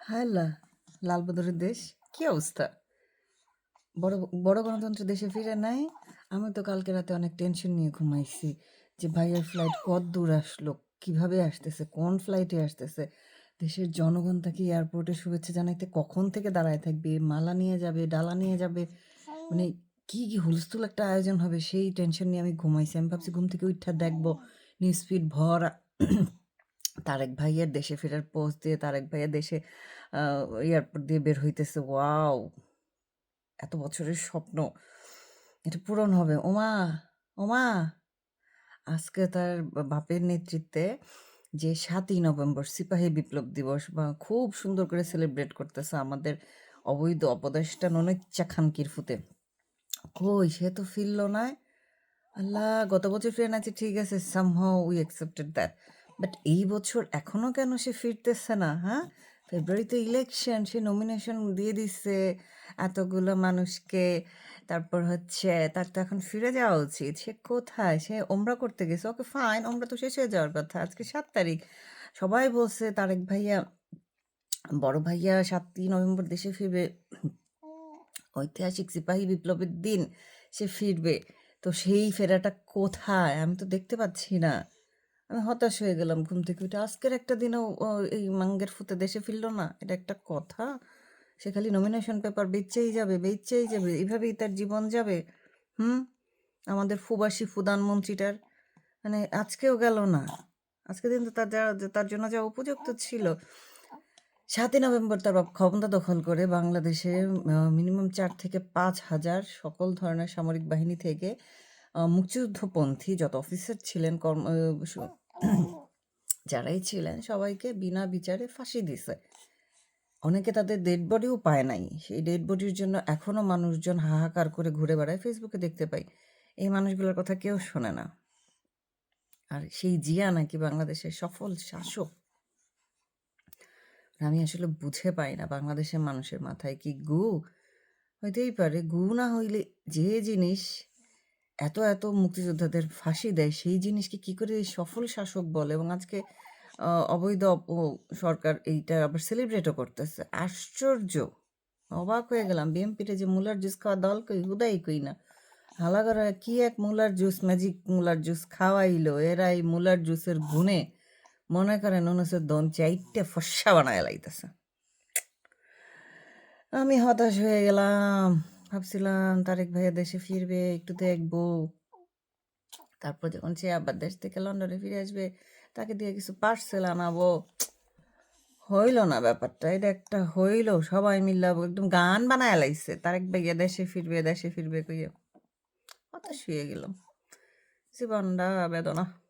হায়লা লালবদরের দেশ? কি অবস্থা? বড় বড় গণতন্ত্র দেশে ফিরে নাই? আমি তো কালকে রাতে অনেক টেনশন নিয়ে ঘুমাইছি যে ভাইয়ের ফ্লাইট কত দূর আসলো, কীভাবে আসতেছে, কোন ফ্লাইটে আসতেছে? দেশের জনগণ তাকে এয়ারপোর্টে শুভেচ্ছা জানাইতে কখন থেকে দাঁড়ায় থাকবে, মালা নিয়ে যাবে, ডালা নিয়ে যাবে? মানে কি কি হুলস্থুল একটা আয়োজন হবে, সেই টেনশন নিয়ে আমি ঘুমাইছি। আমি ভাবছি ঘুম থেকে উঠা দেখব নিউজ ফিড ভরা তারেক ভাইয়ের দেশে ফেরার পোস্ট দিয়ে তারেক ভাইয়ের দেশে এয়ারপোর্ট দিয়ে বের হইতেছে। ওয়াও! এত বছরের স্বপ্ন। এটা পূরণ হবে। ওমা! ওমা! আজকে তার বাপের নেতৃত্বে যে সাতই নভেম্বর সিপাহী বিপ্লব দিবস, বা, খুব সুন্দর করে সেলিব্রেট করতেছে আমাদের অবৈধ অপদেষ্টা ননিচ্চা খান কিরফুতে। কই, সে তো ফিরল না আল্লাহ, গত বছর ফিরে আছে ঠিক আছে somehow we accepted that but এই বছর এখনও কেন সে ফিরতেছে না হ্যাঁ? ফেব্রুয়ারিতে ইলেকশন সে নমিনেশন দিয়ে দিচ্ছে এতগুলো মানুষকে। তারপর হচ্ছে তার তো এখন ফিরে যাওয়া উচিত। সে কোথায়? সে ওমরা করতে গেছে। ওকে ফাইন ওমরা তো শেষ হয়ে যাওয়ার কথা। আজকে সাত তারিখ। সবাই বলছে, তারেক ভাইয়া, বড় ভাইয়া সাতই নভেম্বর দেশে ফিরবে। ঐতিহাসিক সিপাহী বিপ্লবের দিন সে ফিরবে। তো সেই ফেরাটা কোথায়? আমি তো দেখতে পাচ্ছি না। আমি হতাশ হয়ে গেলাম ঘুম থেকে উঠে। আজকের একটা দিনও এই মাঙ্গের ফুতে দেশে ফিরল না, এটা একটা কথা। সে খালি নমিনেশন পেপার বেচেই যাবে বেচেই যাবে এইভাবেই তার জীবন যাবে। হুম? আমাদের ফুবাসী প্রধানমন্ত্রীটার মানে আজকেও গেল না। আজকে দিন তো তার যা তার জন্য যা উপযুক্ত ছিল। সাতই নভেম্বর তার ক্ষমতা দখল করে বাংলাদেশে মিনিমাম চার থেকে পাঁচ হাজার সকল ধরনের সামরিক বাহিনী থেকে মুক্তিযুদ্ধপন্থী যত অফিসার ছিলেন, কর্ম যারাই ছিলেন সবাইকে বিনা বিচারে ফাঁসি দিছে। অনেকে তাদের ডেড বডিও পায় নাই। সেই ডেড বডির জন্য এখনও মানুষজন হাহাকার করে ঘুরে বেড়ায়। ফেসবুকে দেখতে পাই। এই মানুষগুলোর কথা কেউ শোনে না। আর সেই জিয়া নাকি বাংলাদেশের সফল শাসক। আমি আসলে বুঝে পাই না বাংলাদেশের মানুষের মাথায় কি গু? হইতেই পারে। গু না হইলে যে জিনিস এত এত মুক্তিযোদ্ধাদের ফাঁসি দেয়, সেই জিনিসকে কি করে সফল শাসক বলে? এবং আজকে অবৈধ সরকার এইটা আবার সেলিব্রেটও করতেছে। আশ্চর্য! অবাক হয়ে গেলাম। বিএমপিতে যে মুলার জুস খাওয়া দল কই, হুদাই কই না? হালাগরা কি এক মুলার জুস ম্যাজিক মুলার জুস খাওয়াইলো? এরা এই মুলার জুসের গুণে। মনে করেন অনুসের দন চাইটে ফসা বানায় লাইতেছে। আমি হতাশ হয়ে গেলাম। ভাবছিলাম তারেক ভাইয়া দেশে ফিরবে, একটু দেখব। তারপর যখন সে আবার দেশ থেকে লন্ডনে ফিরে আসবে, তাকে দিয়ে কিছু পার্সেল আনাবো। হইল না ব্যাপারটা এটা একটা হইল, সবাই মিল্লা একদম গান বানায় লাগছে তারেক ভাইয়া দেশে ফিরবে দেশে ফিরবে কইয়া। হতাশ হয়ে গেলাম। জীবনটা বেদনা।